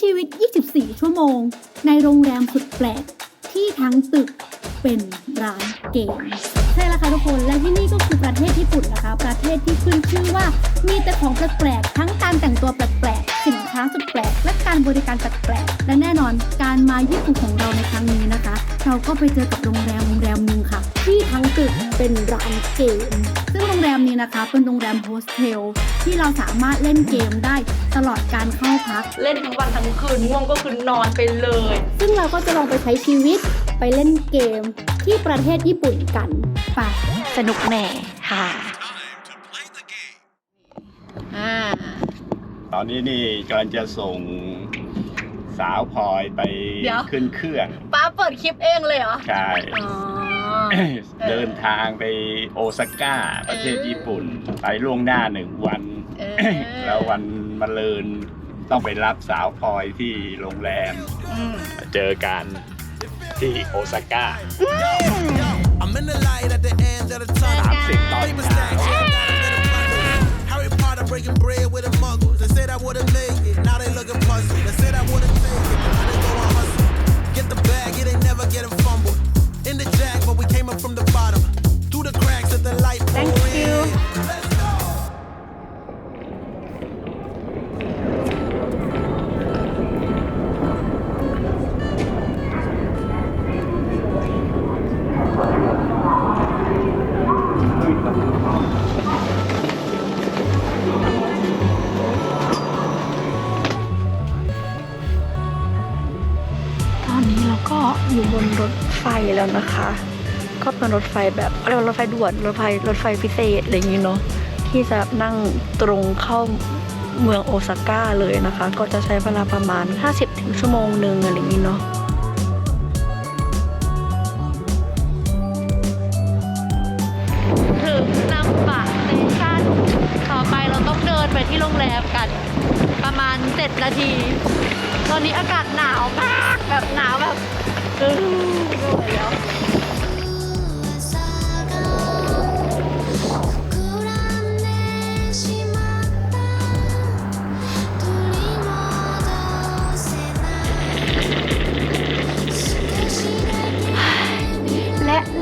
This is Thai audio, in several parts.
ชีวิต 24 ชั่วโมง ในโรงแรมสุดแปลก ที่ทั้งตึกเป็นร้านเกมใช่แล้วค่ะทุกคน และที่นี่ก็คือประเทศญี่ปุ่นนะคะ ประเทศที่ขึ้นชื่อว่ามีแต่ของแปลกๆทั้งการแต่งตัวแปลกๆ สินค้าสุดแปลกและการบริการแปลกๆและแน่นอนการมาญี่ปุ่นของเราในครั้งนี้นะคะ เราก็ไปเจอกับโรงแรมโรงแรมหนึ่งค่ะ ที่ทั้งตึกเป็นร้านเกมซึ่งโรงแรมนี้นะคะ เป็นโรงแรมโฮสเทลที่เราสามารถเล่นเกมได้ตลอดการเข้าพัก เล่นทั้งวันทั้งคืนง่วงก็คือนอนไปเลย ซึ่งเราก็จะลองไปใช้ชีวิตไปเล่นเกมที่ประเทศญี่ปุ่นกันไปสนุกแน่ค่ะ อ่า ต อนนี้นี่กำลังจะส่งสาวพลอยไปเดี๋ยว ขึ้นเครื่องป้าเปิดคลิปเองเลยเหรอ ใช่ อ๋อ เดินทางไปโอซาก้าประเทศญี่ปุ่น ไปล่วงหน้าหนึ่งวัน เออแล้ววันมะรืนต้องไปรับสาวพลอยที่โรงแรม อืม เจอกันที่โอซาก้า I'm in the light at the end of the tunnel. 30 ตอน Paper เช้า Breaking bread with a muggles. They said I would've made it, now they looking puzzled. They said I would've made it, now they go and hustle. Get the bag, it ain't never getting fumbled. ฟแบบอะไรารถไฟด่วนรถไฟรถไฟพิเศษอะไรอย่างนี้เนาะที่จะนั่งตรงเข้าเมืองโอซาก้าเลยนะคะ ก็จะใช้เวลาประมาณ 50 ถึงชั่วโมงหนึ่งอะไรอย่างนี้เนาะถึงนัมบะสเตชันต่อไปเราต้องเดินไปที่โรงแรมกัน ประมาณ 7 นาที ตอนนี้อากาศหนาวมาก แบบหนาวแบบเออไม่ไหวแล้ว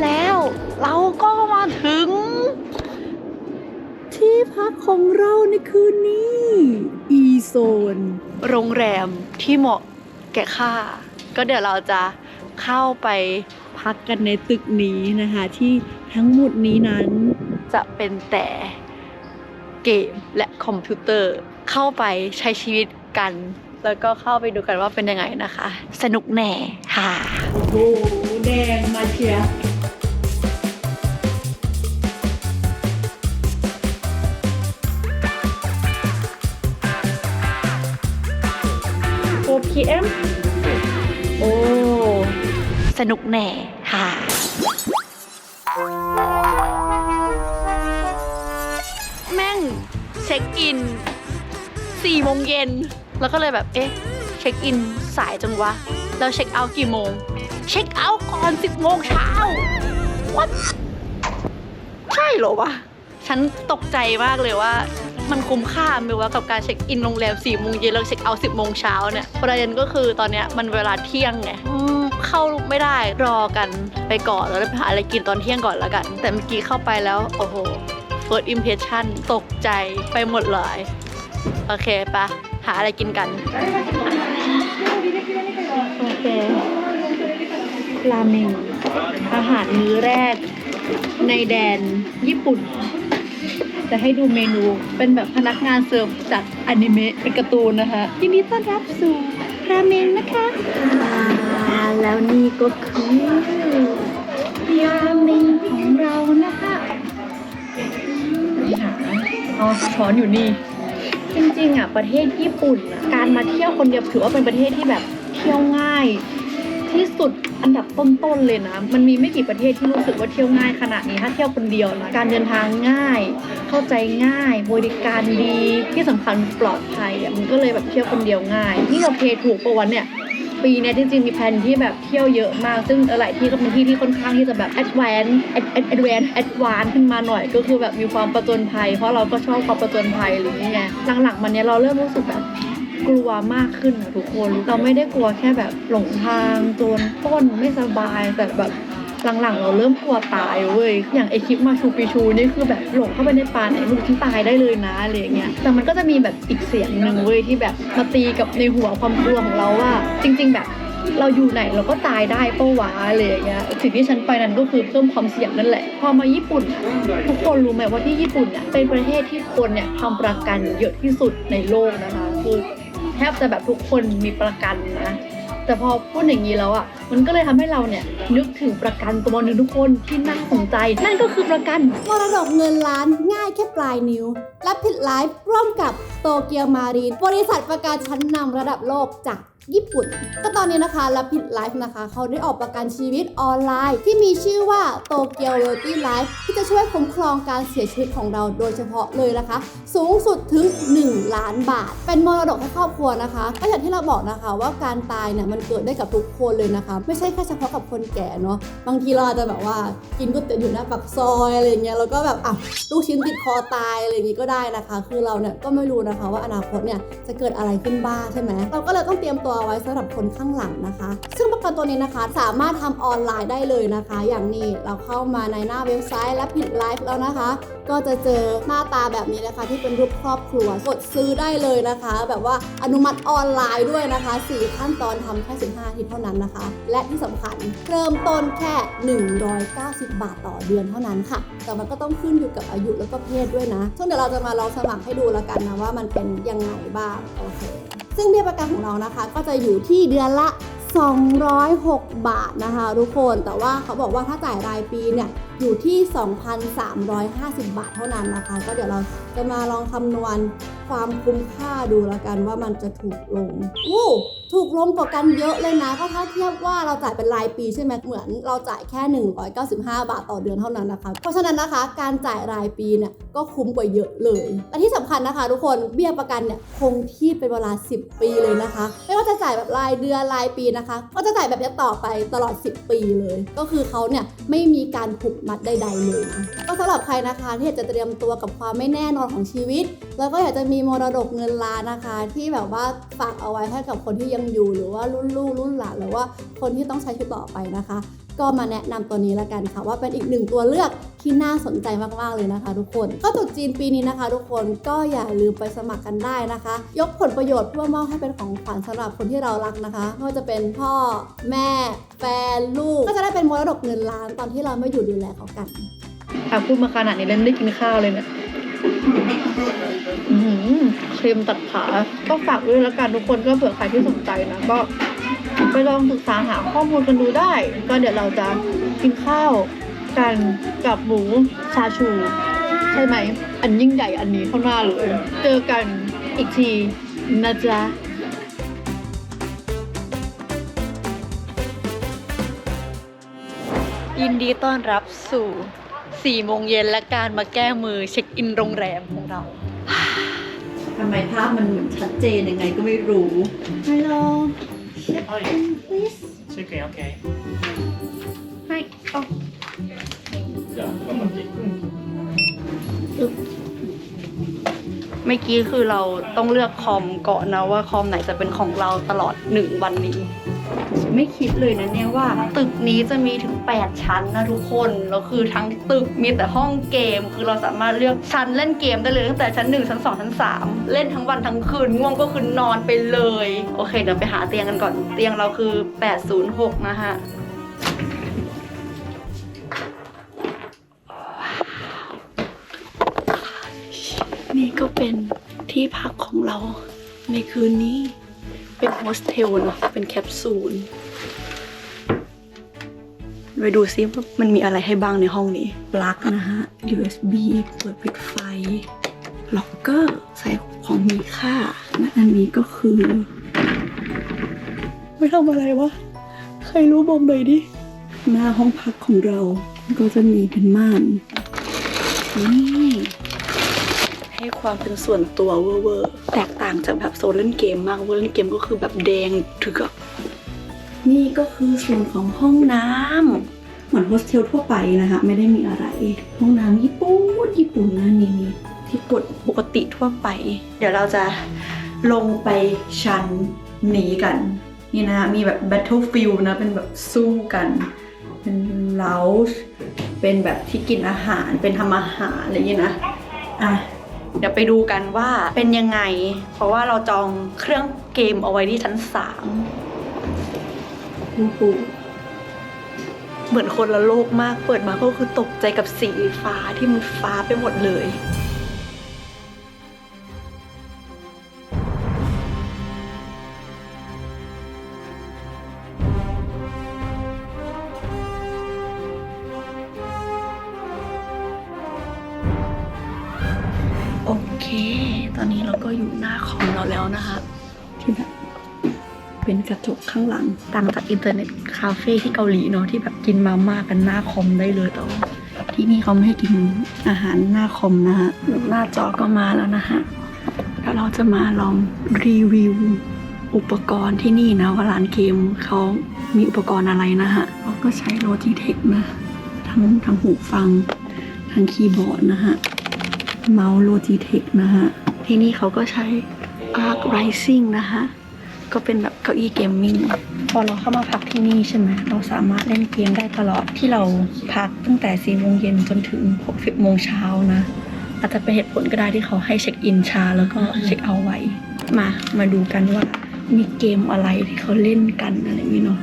และแล้วเราก็มาถึง ที่พักของเราในคืนนี้ อีโซน โรงแรมที่เหมาะแก่ค่าก็เดี๋ยวเราจะเข้าไปพักกันในตึกนี้นะคะ ที่ทั้งหมดนี้นั้นจะเป็นแต่เกมและคอมพิวเตอร์เข้าไปใช้ชีวิตกัน แล้วก็เข้าไปดูกันว่าเป็นยังไงนะคะ สนุกแน่ค่ะ โอ้โหแดงมาเชียร์ 4 PM โอ้ สนุกแน่ค่ะแม่งเช็คอิน4โมงเย็น แล้วก็เลยแบบ เอ๊ะ เช็คอินสายจังวะ แล้วเช็คเอาท์กี่โมง เช็คเอาท์ก่อน 10โมงเช้า What ใช่เหรอวะ ฉันตกใจมากเลยว่า มันคุ้มค่าไหมวะกับการเช็คอินโรงแรม4โมงเย็นแล้วเช็คเอาท์10โมงเช้าเนี่ยประเด็นก็คือตอนเนี้ยมันเวลาเที่ยงไงอืมเข้าไม่ได้รอกันไปก่อนแล้วไปหาอะไรกินตอนเที่ยงก่อนแล้วกัน แต่เมื่อกี้เข้าไปแล้วโอ้โห first impression ตกใจไปหมดเลยโอเคปะหาอะไรกินกัน โอเคราเมงอาหารมื้อแรกในแดนญี่ปุ่น จะให้ดูเมนูเป็นแบบพนักงานเสิร์ฟจากอนิเมะเป็นการ์ตูนนะคะยินดีต้อนรับสู่ราเมงนะคะอ่าแล้วนี่ก็คือราเมงของเรานะคะนี่หาเอาช้อนอยู่นี่ จริงๆอะประเทศญี่ปุ่นอะการมาเที่ยวคนเดียวถือว่าเป็นประเทศที่แบบเที่ยวง่าย ที่สุด อันดับต้นๆเลยนะ มันมีไม่กี่ประเทศที่รู้สึกว่าเที่ยวง่ายขนาดนี้ถ้าเที่ยวคนเดียวนะการเดินทางง่าย เข้าใจง่าย บริการดีที่สำคัญปลอดภัยอะมันก็เลยแบบเที่ยวคนเดียวง่ายที่เราเพถูกประวันเนี่ยปีนี้จริงๆมีแผนที่แบบเที่ยวเยอะมาก ซึ่งหลายที่ก็เป็นที่ที่ค่อนข้างที่จะแบบ advance ad ad advance advance ขึ้นมาหน่อย ก็คือแบบมีความประจนภัย เพราะเราก็ชอบความประจนภัยหรือยังไงหลังๆมันเนี้ยเราเริ่มรู้สึกแบบ กลัวมากขึ้นอะทุกคน เราไม่ได้กลัวแค่แบบหลงทางโจรปล้นไม่สบายแต่แบบหลังๆ เราเริ่มกลัวตายเว้ย อย่างไอคลิปมาชูปิชูนี่คือแบบหลงเข้าไปในป่าไหนไม่รู้ฉันตายได้เลยนะอะไรอย่างเงี้ย แต่มันก็จะมีแบบอีกเสียงหนึ่งเว้ยที่แบบมาตีกับในหัวความกลัวของเราว่า จริง ๆ แบบเราอยู่ไหนเราก็ตายได้เป้าวะอะไรอย่างเงี้ยสิ่งที่ฉันไปนั้นก็คือเพิ่มความเสี่ยงนั่นแหละ พอมาญี่ปุ่น ทุกคนรู้ไหมว่าที่ญี่ปุ่นเนี่ยเป็นประเทศที่คนเนี่ยทำประกันเยอะที่สุดในโลกนะคะคือ แทบจะแบบทุกคนมีประกันนะ แต่พอพูดอย่างนี้แล้วอะ มันก็เลยทำให้เราเนี่ยนึกถึงประกันตัวหนึงทุกคนที่น่าสนใจ นั่นก็คือประกันมรดกเงินล้านง่ายแค่ปลายนิ้ว และผิดไลฟ์ร่วมกับโตเกียวมารีนบริษัทประกันชั้นนำระดับโลกจาก ญี่ปุ่น ก็ตอนนี้นะคะและผิดไลฟ์นะคะ เขาได้ออกประกันชีวิตออนไลน์ ที่มีชื่อว่าโตเกียวเวลตี้ไลฟ์ที่จะช่วยคุ้มครองการเสียชีวิตของเราโดยเฉพาะเลยนะคะ สูงสุดถึง 1 ล้านบาท เป็นมรดกให้ครอบครัวนะคะก็อย่างที่เราบอกนะคะว่าการตายเนี่ยมันเกิดได้กับทุกคนเลยนะคะ ไม่ใช่แค่เฉพาะกับคนแก่เนาะบางทีเราอาจจะแบบว่ากินก๋วยเตี๋ยวอยู่หน้าปากซอยอะไรอย่างเงี้ยแล้วก็แบบอะลูกชิ้นติดคอตายอะไรอย่างงี้ก็ได้นะคะ คือเราเนี่ยก็ไม่รู้นะคะว่าอนาคตเนี่ยจะเกิดอะไรขึ้นบ้างใช่ไหมเราก็เลยต้องเตรียมตัวไว้สำหรับคนข้างหลังนะคะ ซึ่งประกันตัวนี้นะคะสามารถทำออนไลน์ได้เลยนะคะ อย่างนี้เราเข้ามาในหน้าเว็บไซต์และผิดไลฟ์แล้วนะคะ ก็จะเจอหน้าตาแบบนี้นะคะ ที่เป็นรูปครอบครัวกดซื้อได้เลยนะคะ แบบว่าอนุมัติออนไลน์ด้วยนะคะ 4 ขั้นตอนทำแค่ 15นาทีเท่านั้นนะคะ และที่สำคัญเริ่มต้นแค่ 190 บาทต่อเดือนเท่านั้นค่ะ แต่มันก็ต้องขึ้นอยู่กับอายุแล้วก็เพศด้วยนะซึ่งเดี๋ยวเราจะมาลองสมัครให้ดูแล้วกันนะว่ามันเป็นยังไงบ้างโอเค ซึ่งเบี้ยประกันของเรานะคะ ก็จะอยู่ที่เดือนละ 206 บาทนะคะ ทุกคนแต่ว่าเขาบอกว่าถ้าจ่ายรายปีเนี่ยอยู่ที่ 2,350 บาทเท่านั้นนะคะ ก็เดี๋ยวเราจะมาลองคำนวณความคุ้มค่าดูแล้วกันว่ามันจะถูกลงอู้ถูกลงกว่ากันเยอะเลยนะ ก็ถ้าเทียบว่าเราจ่ายเป็นรายปีใช่ไหมเหมือนเราจ่ายแค่ 195 บาทต่อเดือนเท่านั้นนะคะ เพราะฉะนั้นนะคะ การจ่ายรายปีเนี่ยก็คุ้มกว่าเยอะเลยและที่สำคัญนะคะ ทุกคนเบี้ยประกันเนี่ยคงที่เป็นเวลา 10 ปีเลยนะคะ ไม่ว่าจะจ่ายแบบรายเดือนรายปีนะคะ ก็จะจ่ายแบบนี้ต่อไปตลอด 10 ปีเลย ก็คือเขาเนี่ยไม่มีการผูกมัดใดๆเลยนะก็สำหรับใครนะคะที่อยากจะเตรียมตัวกับความไม่แน่นอนของชีวิต แล้วก็อยากจะมีมรดกเงินล้านนะคะ ที่แบบว่าฝากเอาไว้ให้กับคนที่ยังอยู่หรือว่ารุ่นลูกรุ่นหลานหรือว่าคนที่ต้องใช้ชีวิตต่อไปนะคะ ก็มาแนะนำตัวนี้ละกันค่ะ ว่าเป็นอีกหนึ่งตัวเลือกที่น่าสนใจมากๆเลยนะคะ ทุกคนก็ตรุษจีนปีนี้นะคะ ทุกคนก็อย่าลืมไปสมัครกันได้นะคะ ยกผลประโยชน์เพื่อมอบให้เป็นของขวัญสำหรับคนที่เรารักนะคะไม่ว่าจะเป็นพ่อแม่ แฟนลูก ก็จะได้เป็นมรดกเงินล้านตอนที่เราไม่อยู่ดูแลเขากันอะพูดมาขนาดนี้แล้วไม่ได้กินข้าวเลยเนี่ยอื้อหือเค็มตัดขา ก็ฝากด้วยแล้วกันทุกคนก็เผื่อใครที่สนใจนะก็ ไปลองศึกษาหาข้อมูลกันดูได้ ก็เดี๋ยวเราจะกินข้าวกันกับหมูชาชู ใช่ไหม อันยิ่งใหญ่อันนี้ข้างหน้าเลยเจอกันอีกทีนะจ๊ะยินดีต้อนรับสู่4โมงเย็นและการมาแก้มือเช็คอินโรงแรมของเรา ทำไมภาพมันเหมือนชัดเจนยังไงก็ไม่รู้ ฮัลโหล Oh, yeah. It's okay, okay. ให้เอาอย่าก็มาจิกเมื่อกี้คือเราต้องเลือกคอมก่อนนะว่าคอมไหนจะเป็นของเราตลอด1วันนี้ ไม่คิดเลยนะเนี่ยว่า ตึกนี้จะมีถึง 8 ชั้นนะทุกคนแล้วคือทั้งตึกมีแต่ห้องเกม คือเราสามารถเลือกชั้นเล่นเกมได้เลยตั้งแต่ชั้น 1 ชั้น 2 ชั้น 3 เล่นทั้งวันทั้งคืนง่วงก็คือนอนไปเลย โอเคเดี๋ยวไปหาเตียงกันก่อนเตียงเราคือ 806 นะฮะนี่ก็เป็นที่พักของเราในคืนนี้ เป็นโฮสเทลเนอะเป็นแคปซูล ไปดูซิว่ามันมีอะไรให้บ้างในห้องนี้ ปลั๊กนะฮะ USB เปิดปิดไฟ ล็อกเกอร์ ใส่ของมีค่า และอันนี้ก็คือ ไม่ทำอะไรวะ ใครรู้บอกหน่อยดิ หน้าห้องพักของเรา ก็จะมีเป็นม่าน นี่ให้ความเป็นส่วนตัวเวอร์ๆแตกต่างจากแบบโซนเล่นเกมมากเวอร์เล่นเกมก็คือแบบแดงถึกอะนี่ก็คือส่วนของห้องน้ำ เหมือนโฮสเทลทั่วไปนะคะไม่ได้มีอะไรห้องน้ำญี่ปุ่นญี่ปุ่นนะนี่นี่ที่กดปกติทั่วไป เดี๋ยวเราจะลงไปชั้นนี้กัน นี่นะมีแบบ battlefield นะ เป็นแบบสู้กัน เป็นเลาส์เป็นแบบที่กินอาหารเป็นทำอาหารอะไรอย่างนี้นะอะเดี๋ยวไปดูกันว่าเป็นยังไง เพราะว่าเราจองเครื่องเกมเอาไว้ที่ชั้นสามปู เหมือนคนละโลกมาก เปิดมาก็คือตกใจกับสีฟ้าที่มันฟ้าไปหมดเลย โอเค ตอนนี้เราก็อยู่หน้าคอมเราแล้วนะคะที่แบบ เป็นกระจกข้างหลังต่างจากอินเทอร์เน็ตคาเฟ่ที่เกาหลีเนาะที่แบบกินมาม่ากันหน้าคอมได้เลยแต่ว่าที่นี่เขาไม่ให้กินอาหารหน้าคอมนะคะหน้าจอก็มาแล้วนะคะแล้วเราจะมาลองรีวิวอุปกรณ์ที่นี่นะว่าร้านเกมเขามีอุปกรณ์อะไรนะคะเราก็ใช้ Logitech นะ ทั้งทั้งหูฟัง ทั้งคีย์บอร์ดนะฮะ เมาส์ Logitech นะฮะ ที่นี่เขาก็ใช้ Arc Rising นะฮะ ก็เป็นแบบเก้าอี้เกมมิ่งพอเราเข้ามาพักที่นี่ใช่ไหมเราสามารถเล่นเกมได้ตลอดที่เราพักตั้งแต่4โมงเย็นจนถึง6 10โมงเช้านะ อาจจะเป็นเหตุผลก็ได้ที่เขาให้เช็คอินช้าแล้วก็เช็คเอาไว้มา มาดูกันว่ามีเกมอะไรที่เขาเล่นกันอะไรอย่างนี้เนาะ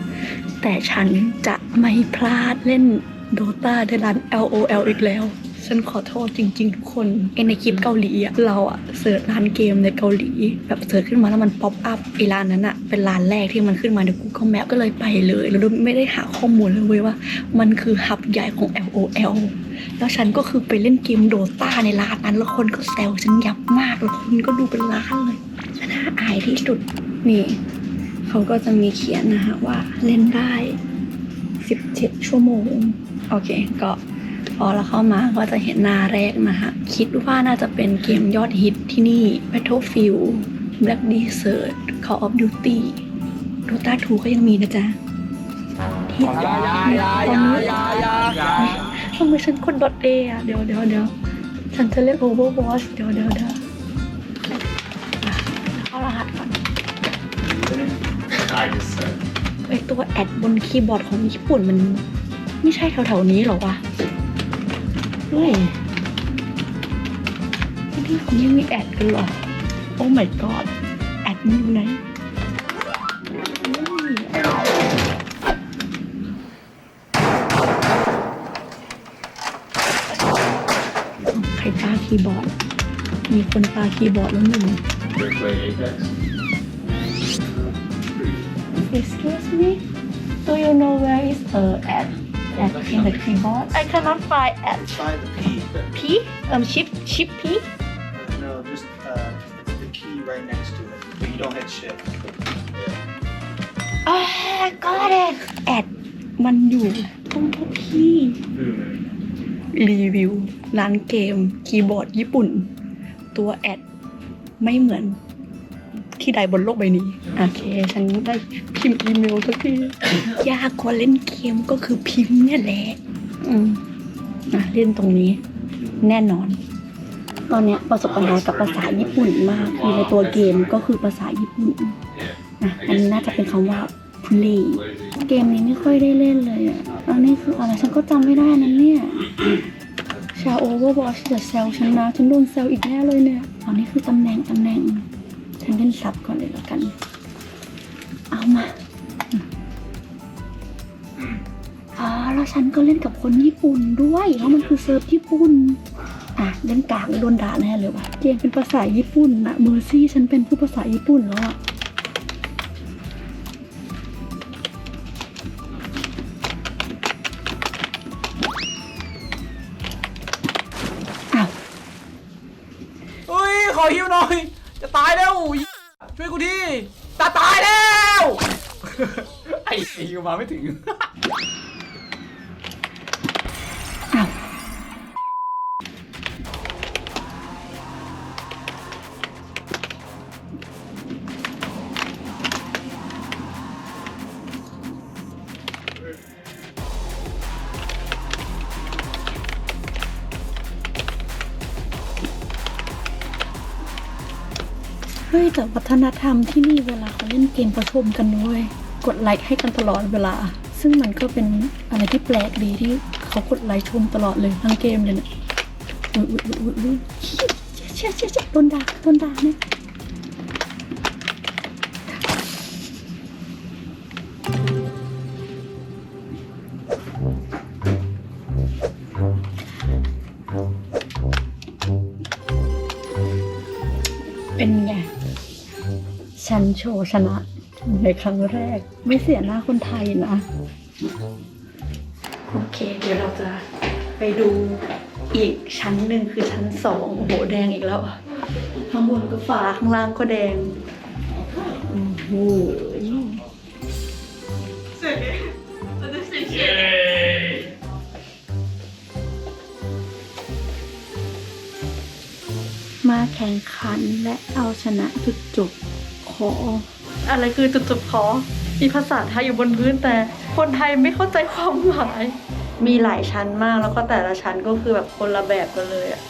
แต่ฉันจะไม่พลาดเล่น Dota ในร้าน LOL อีกแล้ว ฉันขอโทษจริง ๆ ทุกคนไอในคลิปเกาหลีอะเราอะเสิร์ชร้านเกมในเกาหลี แบบเสิร์ชขึ้นมาแล้วมันป๊อปอัพไอร้านนั้นอะเป็นร้านแรกที่มันขึ้นมาใน Google Map ก็เลยไปเลยแล้วไม่ได้หาข้อมูลเลยเว้ยว่า มันคือฮับใหญ่ของ LOL แล้วฉันก็คือไปเล่นเกมโดตาในร้านนั้น แล้วคนก็แซวฉันยับมากแล้วคนก็ดูเป็นล้านเลยฉันน่าอายที่สุดนี่เขาก็จะมีเขียนนะฮะว่าเล่นได้ 17 ชั่วโมง โอเค ก็ อเราเข้ามาก็จะเห็นหน้าแรกนะฮะคิดว่าน่าจะเป็นเกมยอดฮิตที่นี่ Battlefield Black Desert Call of Duty Dota 2ก็ยังมีนะจ๊ะที่ตอนนี้ทำไมฉันคนดอทเอะเดี๋ยวเดี๋ยวเดี๋ยวฉันจะเล่น Overwatch เดี๋ยวเดี๋ยวเดี๋ยวอะเข้ารหัสก่อนไอตัวแอดบนคีย์บอร์ดของญี่ปุ่นมัน ไม่ใช่แถวๆนี้หรอวะเฮ้ยที่เขาไม่มีแอดกันหรอ โอ้ my god แอดมันอยู่ไหนใครปาคีย์บอร์ด มีคนปาคีย์บอร์ดแล้วหนึ่ง Excuse me Do you know where is the ad ad in the keyboard I cannot find ad Try the P. P um shift shift P No, just uh, it's the key right next to it. But you don't hit shift. Ah got it ad มันอยู่ตรงทุกที่ รีวิว ร้านเกม คีย์บอร์ดญี่ปุ่น ตัวแอด ไม่เหมือน ที่ใดบนโลกใบนี้ โอเค ฉันได้พิมพ์อีเมลสักทียากกว่าเล่นเกมก็คือพิมพ์เนี่ยแหละ อืมอะเล่นตรงนี้ แน่นอน ตอนเนี้ยประสบปัญหากับภาษาญี่ปุ่นมากอยู่ในตัวเกมก็คือภาษาญี่ปุ่นอะอันนี้น่าจะเป็นคำว่า play เกมนี้ไม่ค่อยได้เล่นเลยอะอันนี้คืออะไรฉันก็จำไม่ได้นั่นเนี่ยชาโอเวอร์วอชจะแซวฉันนะฉันโดนแซวอีกแน่เลยเนี่ยอันนี้คือตำแหน่งตำแหน่ง ฉันเล่นซับก่อนเลยแล้วกัน เอามาอ๋อแล้วฉันก็เล่นกับคนญี่ปุ่นด้วยเพราะมันคือเซิร์ฟญี่ปุ่นอะเล่นกากโดนด่าแน่เลยว่ะเกมเป็นภาษาญี่ปุ่นนะเมอร์ซี่ฉันเป็นผู้ภาษาญี่ปุ่นแล้วอะอ้าวเฮ้ยขอฮิวหน่อย ตายแล้วอีช่วยกูทีจะตายแล้ว ไอ้ตีกูมาไม่ถึง ฮ้ยแต่วัฒนธรรมที่นี่เวลาเขาเล่นเกมเขาชมกันด้วย กดไลค์ให้กันตลอดเวลา ซึ่งมันก็เป็นอะไรที่แปลกดีที่เขากดไลค์ชมตลอดเลยทั้งเกมเลยเนี่ยอุ๊ยอุ๊ยอุ๊ยอุ๊ยเชี่ยเชี่ยเชี่ยโดนด่าโดนด่าเนี่ยเป็นไง ฉันโชว์ชนะในครั้งแรก ไม่เสียหน้าคนไทยนะ โอเค เดี๋ยวเราจะไปดูอีกชั้นหนึ่งคือชั้นสองโอ้โหแดงอีกแล้ว ข้างบนก็ฟ้าข้างล่างก็แดงโอ้โหมาแข่งขันและเอาชนะจุดจบข ออะไรคือจุดจบขอมีภาษาไทยอยู่บนพื้นแต่คนไทยไม่เข้าใจความหมาย มีหลายชั้นมากแล้วก็แต่ละชั้นก็คือแบบคนละแบบกันเลยอะ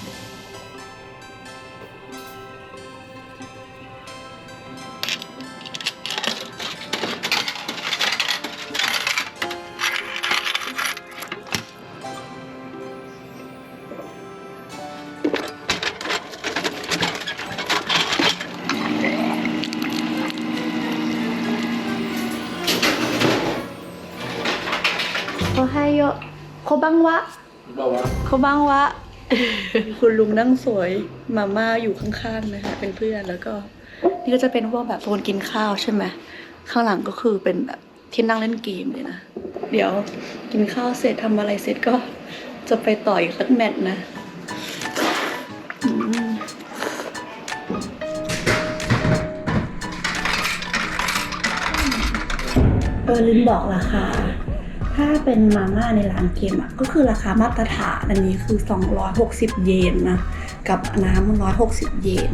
โคบังวะ คุณลุงนั่งสวยมาม่าอยู่ข้างๆนะคะเป็นเพื่อนแล้วก็ นี่ก็จะเป็นพวกแบบโซนกินข้าวใช่ไหมข้างหลังก็คือเป็นแบบที่นั่งเล่นเกมเลยนะ เดี๋ยวกินข้าวเสร็จทำอะไรเสร็จก็จะไปต่ออีกสักแมตช์นะอืมเออลืมบอกราคา ถ้าเป็นมาม่าในร้านเกมอะก็คือราคามาตรฐานอันนี้คือ 260 เยนนะ กับน้ำ160 เยน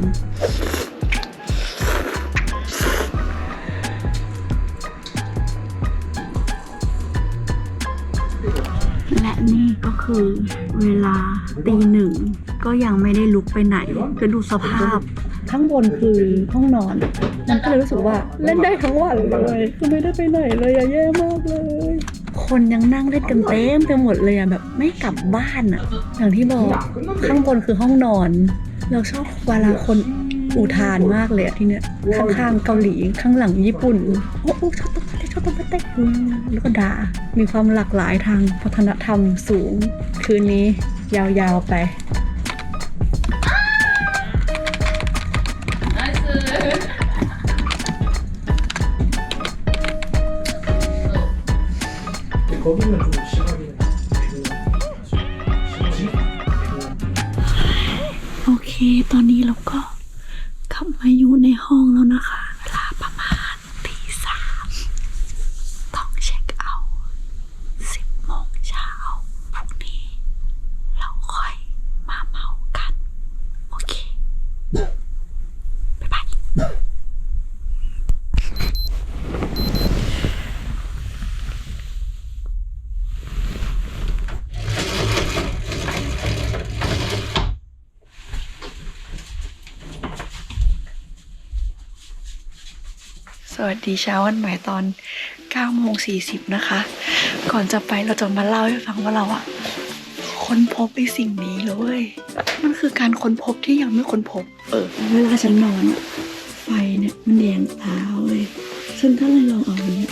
และนี่ก็คือเวลาตีหนึ่ง ก็ยังไม่ได้ลุกไปไหนจะดูสภาพ ข้างบนคือห้องนอน มันก็เลยรู้สึกว่าเล่นได้ทั้งวันเลย คือไม่ได้ไปไหนเลยอะแย่มากเลย คนยังนั่งเล่นกันเต็มไปหมดเลยอะแบบไม่กลับบ้านอะอย่างที่บอกข้างบนคือห้องนอน เราชอบเวลาคนอุทานมากเลยอะที่เนี้ยข้างๆเกาหลีข้างหลังญี่ปุ่นโอ้โอ้ชอบตบเตะชอบตบเตะแล้วก็ด่ามีความหลากหลายทางวัฒนธรรมสูง คืนนี้ยาวๆไป 거기는 좀 สวัสดีเช้าวันใหม่ตอน9โมง40 นะคะ ก่อนจะไปเราจะมาเล่าให้ฟังว่าเราอะค้นพบไอ้สิ่งนี้เลยเว้ยมันคือการค้นพบที่ยังไม่ค้นพบ เออ เวลาฉันนอนอะไฟเนี่ยมันแยงตาเว้ยฉันก็เลยลองเอาอันเนี้ย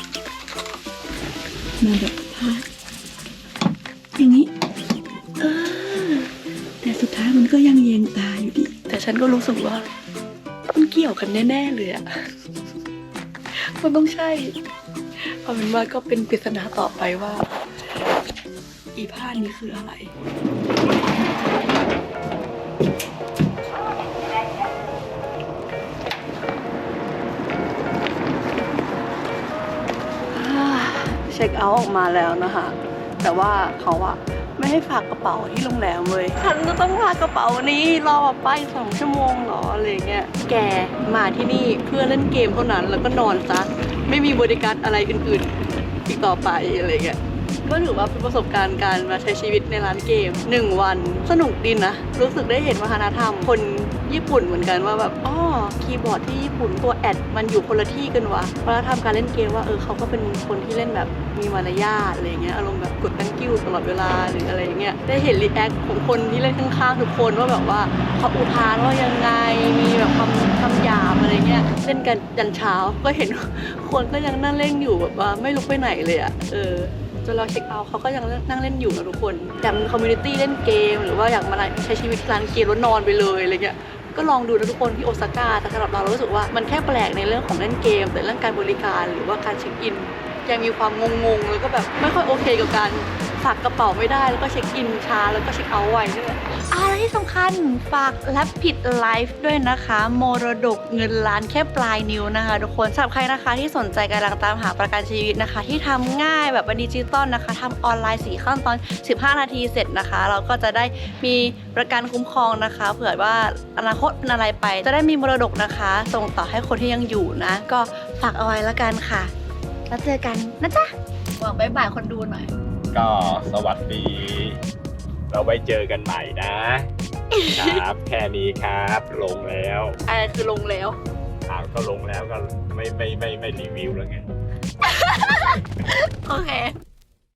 มาแบบพาดอย่างนี้ เออ แต่สุดท้ายมันก็ยังแยงตาอยู่ดี แต่ฉันก็รู้สึกว่ามันเกี่ยวกันแน่ ๆ เลยอะ มันต้องใช่เอาเป็นว่าก็เป็นปริศนาต่อไปว่า อีผ้านี้คืออะไรเช็คเอาท์ออกมาแล้วนะคะ แต่ว่าเขาอะ ไม่ให้ฝากกระเป๋าที่โรงแรมเลยฉันจะต้องฝากกระเป๋านี้รอไปสองชั่วโมงเหรออะไรเงี้ยแกมาที่นี่เพื่อเล่นเกมเท่านั้นแล้วก็นอนซะไม่มีบริการอะไรอื่นๆอีกต่อไปอะไรเงี้ยก็ถือว่าเป็นประสบการณ์การมาใช้ชีวิตในร้านเกม 1 วันสนุกดีนะ รู้สึกได้เห็นวัฒนธรรมคน ญี่ปุ่นเหมือนกันว่าแบบอ๋อคีย์บอร์ดที่ญี่ปุ่นตัวแอดมันอยู่คนละที่กันวะวัฒนธรรมการเล่นเกมว่าเออเขาก็เป็นคนที่เล่นแบบมีมารยาทอะไรเงี้ยอารมณ์แบบกด thank you ตลอดเวลาหรืออะไรเงี้ยได้เห็นรีแอคของคนที่เล่นข้างๆทุกคนว่าแบบว่าเขาอุทานว่ายังไงมีแบบคำคำหยาบอะไรเงี้ยเล่นกันยันเช้าก็เห็นคนก็ยังนั่งเล่นอยู่แบบว่าไม่ลุกไปไหนเลยอะเออจนเราเช็คเอาท์เขาก็ยังนั่งเล่นอยู่นะทุกคนอยากมีคอมมูนิตี้เล่นเกม หรือว่าอยากมาใช้ชีวิตร้านเกมแล้วนอนไปเลยอะไรเงี้ย ก็ลองดูนะทุกคนที่โอซาก้าแต่สำหรับเราเรารู้สึกว่ามันแค่แปลกในเรื่องของเล่นเกม แต่เรื่องการบริการหรือว่าการเช็คอินยังมีความงงๆแล้วก็แบบไม่ค่อยโอเคกับการฝากกระเป๋าไม่ได้แล้วก็เช็คอินช้าแล้วก็เช็คเอาท์ไวด้วย อะไรที่สำคัญฝากแลปผิดไลฟ์ด้วยนะคะ มรดกเงินล้านแค่ปลายนิ้วนะคะ ทุกคนสำหรับใครนะคะที่สนใจกำลังตามหาประกันชีวิตนะคะ ที่ทำง่ายแบบดิจิตอลนะคะทำออนไลน์4ขั้นตอน 15 นาทีเสร็จนะคะ เราก็จะได้มีประกันคุ้มครองนะคะ เผื่อว่าอนาคตเป็นอะไรไป จะได้มีมรดกนะคะ ส่งต่อให้คนที่ยังอยู่นะ ก็ฝากเอาไว้แล้วกันค่ะ แล้วเจอกันนะจ๊ะหวังบายบายคนดูหน่อย ก็สวัสดี เราไว้เจอกันใหม่นะ ครับ แค่นี้ครับ ลงแล้วอะไรคือลงแล้วอ่าก็ลงแล้วก็ไม่ไม่ไม่ไม่รีวิวแล้วไง โอเค